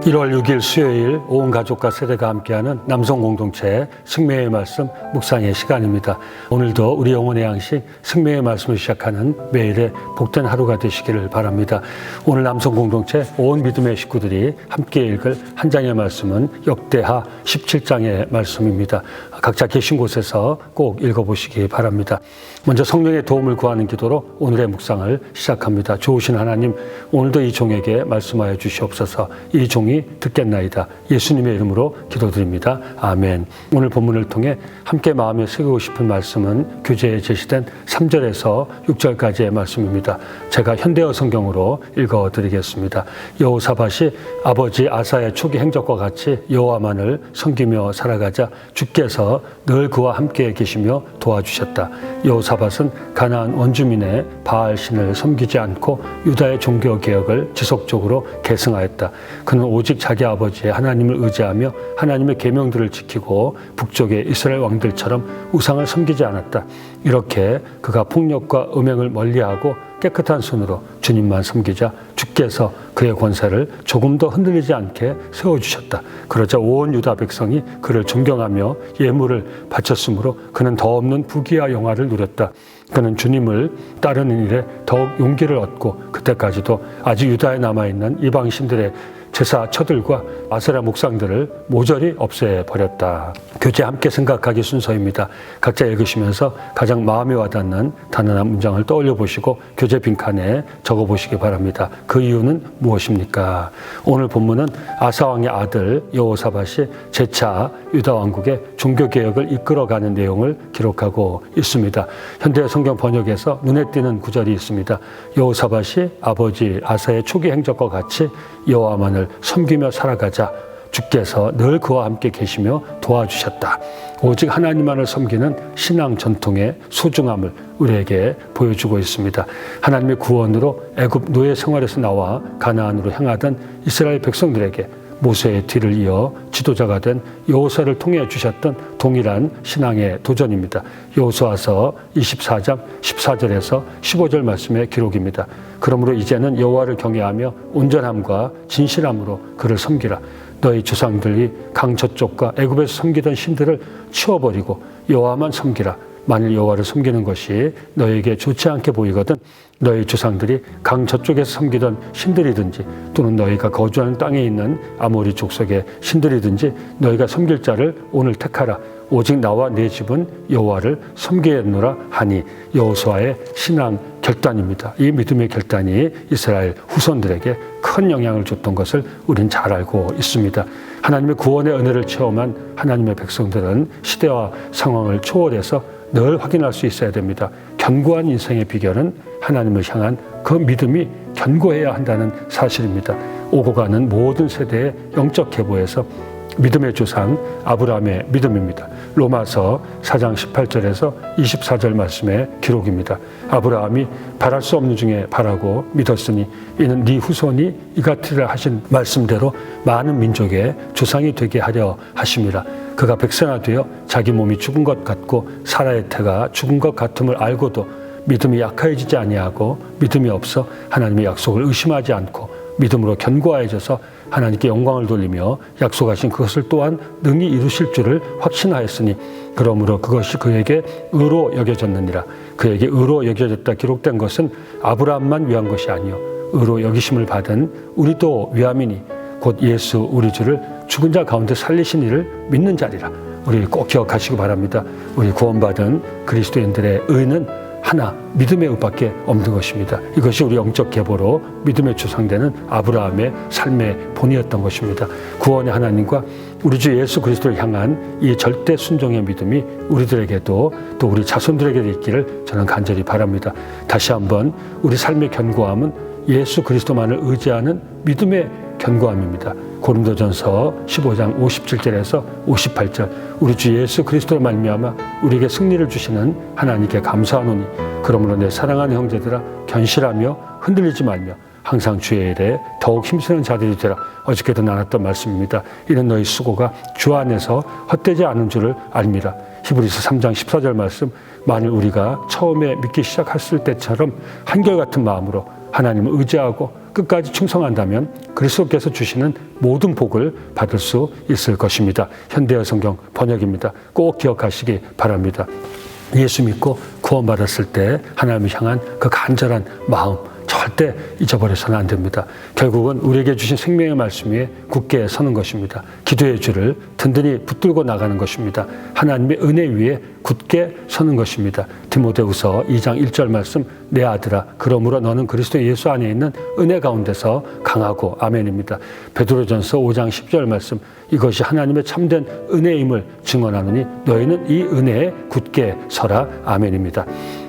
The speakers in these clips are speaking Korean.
1월 6일 수요일 온 가족과 세대가 함께하는 남성 공동체 승매의 말씀 묵상의 시간입니다. 오늘도 우리 영혼의 양식 승매의 말씀을 시작하는 매일의 복된 하루가 되시기를 바랍니다. 오늘 남성 공동체 온 믿음의 식구들이 함께 읽을 한 장의 말씀은 역대하 17장의 말씀입니다. 각자 계신 곳에서 꼭 읽어보시기 바랍니다. 먼저 성령의 도움을 구하는 기도로 오늘의 묵상을 시작합니다. 좋으신 하나님, 오늘도 이 종에게 말씀하여 주시옵소서. 이 종이 듣겠나이다. 예수님의 이름으로 기도드립니다. 아멘. 오늘 본문을 통해 함께 마음에 새기고 싶은 말씀은 교재에 제시된 3절에서 6절까지의 말씀입니다. 제가 현대어 성경으로 읽어 드리겠습니다. 여호사밭이 아버지 아사의 초기 행적과 같이 여호와만을 섬기며 살아가자 주께서 늘 그와 함께 계시며 도와주셨다. 여호사밭은 가나안 원주민의 바알 신을 섬기지 않고 유다의 종교 개혁을 지속적으로 계승하였다. 그는 오직 자기 아버지의 하나님을 의지하며 하나님의 계명들을 지키고 북쪽의 이스라엘 왕들처럼 우상을 섬기지 않았다. 이렇게 그가 폭력과 음행을 멀리하고 깨끗한 손으로 주님만 섬기자 주께서 그의 권세를 조금 더 흔들리지 않게 세워주셨다. 그러자 온 유다 백성이 그를 존경하며 예물을 바쳤으므로 그는 더 없는 부귀와 영화를 누렸다. 그는 주님을 따르는 일에 더욱 용기를 얻고 그때까지도 아직 유다에 남아있는 이방신들의 제사 처들과 아세라 묵상들을 모조리 없애 버렸다. 교재 함께 생각하기 순서입니다. 각자 읽으시면서 가장 마음에 와닿는 단어나 문장을 떠올려 보시고 교재 빈칸에 적어 보시기 바랍니다. 그 이유는 무엇입니까? 오늘 본문은 아사 왕의 아들 여호사밧이 제차 유다 왕국의 종교 개혁을 이끌어가는 내용을 기록하고 있습니다. 현대 성경 번역에서 눈에 띄는 구절이 있습니다. 여호사밧이 아버지 아사의 초기 행적과 같이 여호와만을 섬기며 살아가자 주께서 늘 그와 함께 계시며 도와주셨다. 오직 하나님만을 섬기는 신앙 전통의 소중함을 우리에게 보여주고 있습니다. 하나님의 구원으로 애굽 노예 생활에서 나와 가나안으로 향하던 이스라엘 백성들에게 모세의 뒤를 이어 지도자가 된 여호수아를 통해 주셨던 동일한 신앙의 도전입니다. 여호수아서 24장 14절에서 15절 말씀의 기록입니다. 그러므로 이제는 여호와를 경외하며 온전함과 진실함으로 그를 섬기라. 너희 조상들이 강 저쪽과 애굽에서 섬기던 신들을 치워버리고 여호와만 섬기라. 만일 여호와를 섬기는 것이 너에게 좋지 않게 보이거든 너희 조상들이 강 저쪽에서 섬기던 신들이든지 또는 너희가 거주하는 땅에 있는 아모리 족속의 신들이든지 너희가 섬길 자를 오늘 택하라 오직 나와 내 집은 여호와를 섬기겠노라 하니 여호수아의 신앙 결단입니다. 이 믿음의 결단이 이스라엘 후손들에게 큰 영향을 줬던 것을 우린 잘 알고 있습니다. 하나님의 구원의 은혜를 체험한 하나님의 백성들은 시대와 상황을 초월해서 늘 확인할 수 있어야 됩니다. 견고한 인생의 비결은 하나님을 향한 그 믿음이 견고해야 한다는 사실입니다. 오고 가는 모든 세대의 영적 계보에서 믿음의 조상 아브라함의 믿음입니다. 로마서 4장 18절에서 24절 말씀의 기록입니다. 아브라함이 바랄 수 없는 중에 바라고 믿었으니 이는 네 후손이 이 같으리라 하신 말씀대로 많은 민족의 조상이 되게 하려 하심이라. 그가 백성화되어 자기 몸이 죽은 것 같고 사라의 태가 죽은 것 같음을 알고도 믿음이 약해지지 아니하고 믿음이 없어 하나님의 약속을 의심하지 않고 믿음으로 견고해져서 하나님께 영광을 돌리며 약속하신 그것을 또한 능히 이루실 줄을 확신하였으니 그러므로 그것이 그에게 의로 여겨졌느니라. 그에게 의로 여겨졌다 기록된 것은 아브라함만 위한 것이 아니요 의로 여기심을 받은 우리도 위함이니 곧 예수 우리 주를 죽은 자 가운데 살리신 이를 믿는 자리라 우리 꼭 기억하시기 바랍니다 우리 구원받은 그리스도인들의 의는 하나 믿음의 의밖에 없는 것입니다. 이것이 우리 영적 계보로 믿음의 주상되는 아브라함의 삶의 본이었던 것입니다. 구원의 하나님과 우리 주 예수 그리스도를 향한 이 절대 순종의 믿음이 우리들에게도 또 우리 자손들에게도 있기를 저는 간절히 바랍니다. 다시 한번 우리 삶의 견고함은 예수 그리스도만을 의지하는 믿음의 견고함입니다. 고린도전서 15장 57절에서 58절 우리 주 예수 그리스도로 말미암아 우리에게 승리를 주시는 하나님께 감사하노니 그러므로 내 사랑하는 형제들아 견실하며 흔들리지 말며 항상 주의 일에 더욱 힘쓰는 자들이 되라 어저께도 나눴던 말씀입니다. 이는 너희 수고가 주 안에서 헛되지 않은 줄을 알미라. 히브리서 3장 14절 말씀 만일 우리가 처음에 믿기 시작했을 때처럼 한결같은 마음으로 하나님을 의지하고 끝까지 충성한다면 그리스도께서 주시는 모든 복을 받을 수 있을 것입니다. 현대어 성경 번역입니다. 꼭 기억하시기 바랍니다. 예수 믿고 구원받았을 때 하나님을 향한 그 간절한 마음 절대 잊어버려서는 안 됩니다. 결국은 우리에게 주신 생명의 말씀 위에 굳게 서는 것입니다. 기도의 줄을 든든히 붙들고 나가는 것입니다. 하나님의 은혜 위에 굳게 서는 것입니다. 디모데후서 2장 1절 말씀 내 아들아 그러므로 너는 그리스도 예수 안에 있는 은혜 가운데서 강하고 아멘입니다. 베드로전서 5장 10절 말씀 이것이 하나님의 참된 은혜임을 증언하노니 너희는 이 은혜에 굳게 서라 아멘입니다.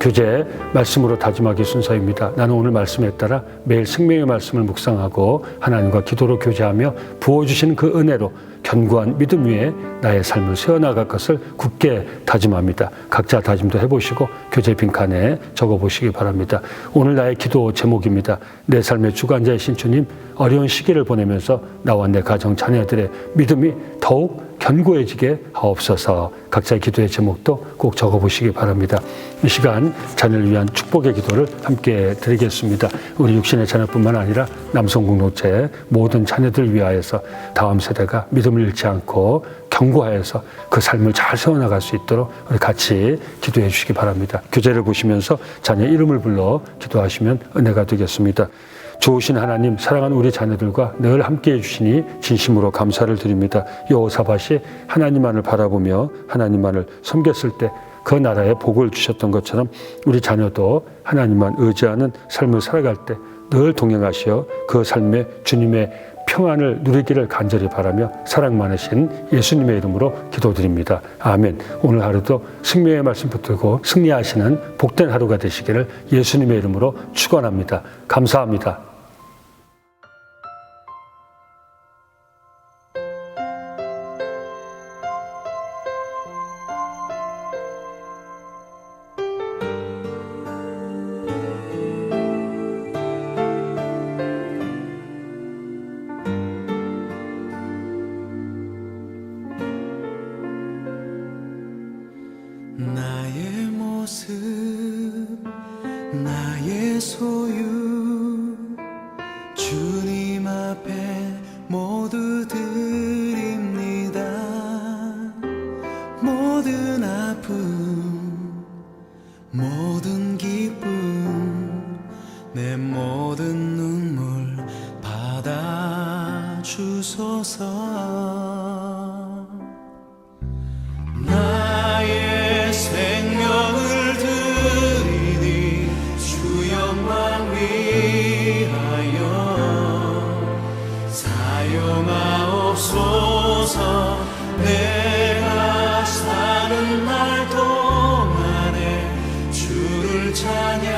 교재 말씀으로 다짐하기 순서입니다. 나는 오늘 말씀에 따라 매일 생명의 말씀을 묵상하고 하나님과 기도로 교제하며 부어주신 그 은혜로 견고한 믿음 위에 나의 삶을 세워나갈 것을 굳게 다짐합니다. 각자 다짐도 해보시고 교재 빈칸에 적어보시기 바랍니다. 오늘 나의 기도 제목입니다. 내 삶의 주관자이신 주님 어려운 시기를 보내면서 나와 내 가정 자녀들의 믿음이 더욱 견고해지게 하옵소서. 각자의 기도의 제목도 꼭 적어보시기 바랍니다. 이 시간 자녀를 위한 축복의 기도를 함께 드리겠습니다. 우리 육신의 자녀뿐만 아니라 남성 공동체 모든 자녀들 위하여서 다음 세대가 믿음을 잃지 않고 견고하여서 그 삶을 잘 세워나갈 수 있도록 우리 같이 기도해 주시기 바랍니다. 교재를 보시면서 자녀 이름을 불러 기도하시면 은혜가 되겠습니다. 좋으신 하나님, 사랑하는 우리 자녀들과 늘 함께 해주시니 진심으로 감사를 드립니다. 여호사밭이 하나님만을 바라보며 하나님만을 섬겼을 때 그 나라에 복을 주셨던 것처럼 우리 자녀도 하나님만 의지하는 삶을 살아갈 때 늘 동행하시어 그 삶에 주님의 평안을 누리기를 간절히 바라며 사랑 많으신 예수님의 이름으로 기도드립니다. 아멘. 오늘 하루도 승리의 말씀 붙들고 승리하시는 복된 하루가 되시기를 예수님의 이름으로 축원합니다. 감사합니다. 나의 모습 나의 소유. 주님 앞에 모두 드립니다. 모든 아픔 모든 사용하옵소서. 내가 사는 날 동안에 주를 찬양하며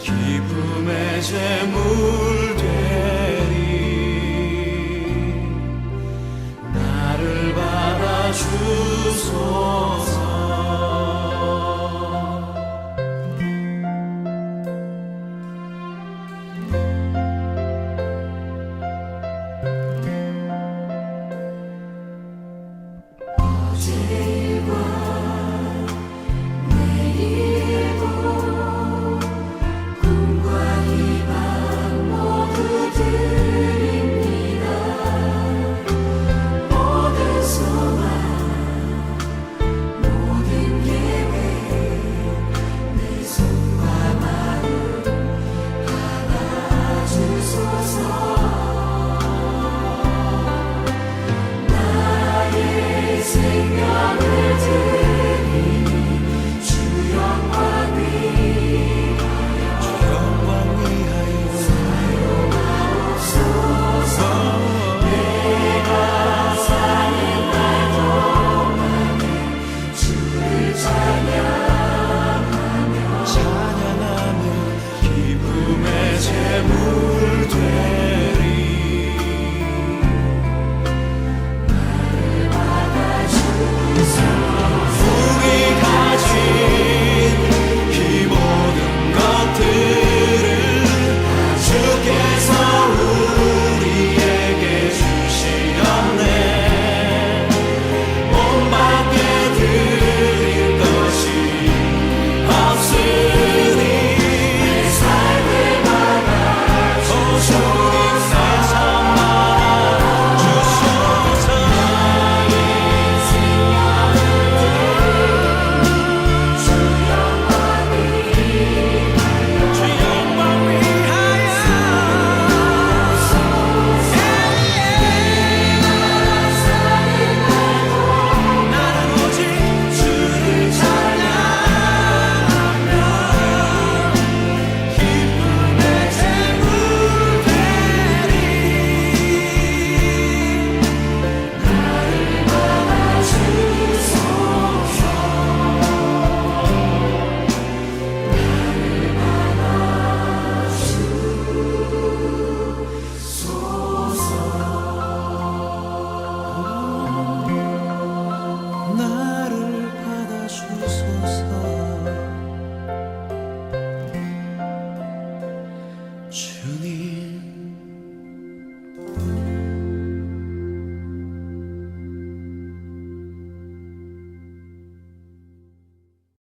기쁨의 재물 되리. 나를 받아주소서